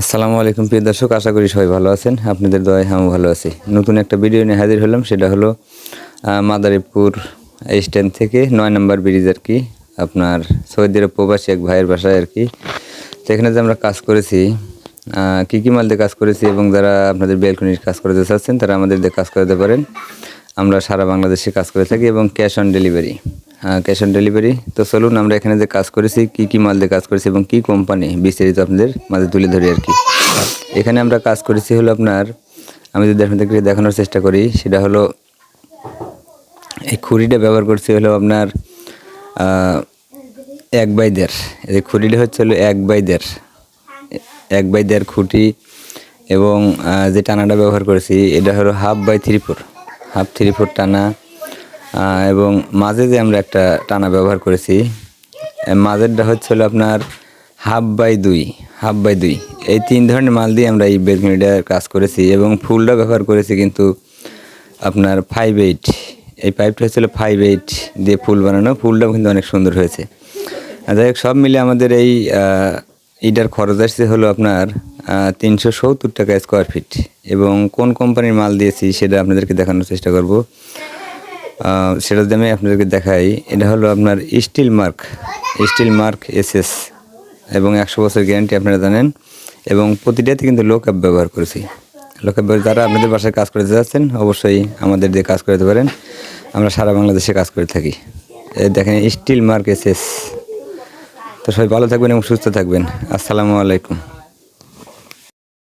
আসসালামু আলাইকুম, প্রিয় দর্শক, আশা করি সবাই ভালো আছেন। আপনাদের দয়ায় আমি ভালো আছি। নতুন একটা ভিডিও নিয়ে হাজির হলাম, সেটা হলো মাদারীপুর স্ট্যান্ড থেকে নয় নম্বর ব্রিজ আর কি, আপনার সৌদি প্রবাসী এক ভাইয়ের বাসায় আর কি। সেখানে যে আমরা কাজ করেছি কী কী মাল দিয়ে কাজ করেছি এবং যারা আপনাদের ব্যালকনির কাজ করতে চাচ্ছেন, তারা আমাদের দিয়ে কাজ করতে পারেন। আমরা সারা বাংলাদেশে কাজ করে থাকি এবং cash on delivery. Cash on delivery তো চলুন আমরা এখানে যে কাজ করেছি, কী কী মাল দিয়ে কাজ করেছি এবং কী কোম্পানি বিস্তারিত আপনাদের মাঝে তুলে ধরি আর কি। এখানে আমরা কাজ করেছি হলো আপনার, আমি যদি আপনাদেরকে দেখানোর চেষ্টা করি, সেটা হলো এই খুঁড়িটা ব্যবহার করছি হলো আপনার এক বাই দেড়। এই খুঁড়িটা হচ্ছে হলো এক বাই দেড়। এক বাই দেড় খুঁটি এবং যে টানাটা ব্যবহার করেছি, এটা হলো half by three four half three four টানা এবং মাঝে যে আমরা একটা টানা ব্যবহার করেছি। মাঝেরটা হচ্ছে হলো আপনার হাফ বাই দুই, হাফ বাই দুই। এই তিন ধরনের মাল দিয়ে আমরা এই বেলকনিটার কাজ করেছি এবং ফুলটা ব্যবহার করেছি কিন্তু আপনার ফাইভ এইট এই পাইপটা হচ্ছিল ফাইভ এইট দিয়ে ফুল বানানো। ফুলটাও কিন্তু অনেক সুন্দর হয়েছে। যাই হোক, সব মিলে আমাদের এই ইটার খরচ আসছে হলো আপনার তিনশো সত্তর টাকা স্কোয়ার ফিট এবং কোন কোম্পানির মাল দিয়েছি সেটা আপনাদেরকে দেখানোর চেষ্টা করব। সেটা যদি আমি আপনাদেরকে দেখাই, এটা হলো আপনার steel mark steel mark SS, এবং একশো বছর গ্যারান্টি আপনারা জানেন, এবং প্রতিটাতে কিন্তু লোক অ্যাপ ব্যবহার করেছি। লোক অ্যাপ যারা আপনাদের বাসায় কাজ করতে যাচ্ছেন, অবশ্যই আমাদের দিয়ে কাজ করতে পারেন। আমরা সারা বাংলাদেশে কাজ করে থাকি। দেখেন, স্টিল মার্ক এসএস। তো সবাই ভালো থাকবেন এবং সুস্থ থাকবেন। আসসালামু আলাইকুম।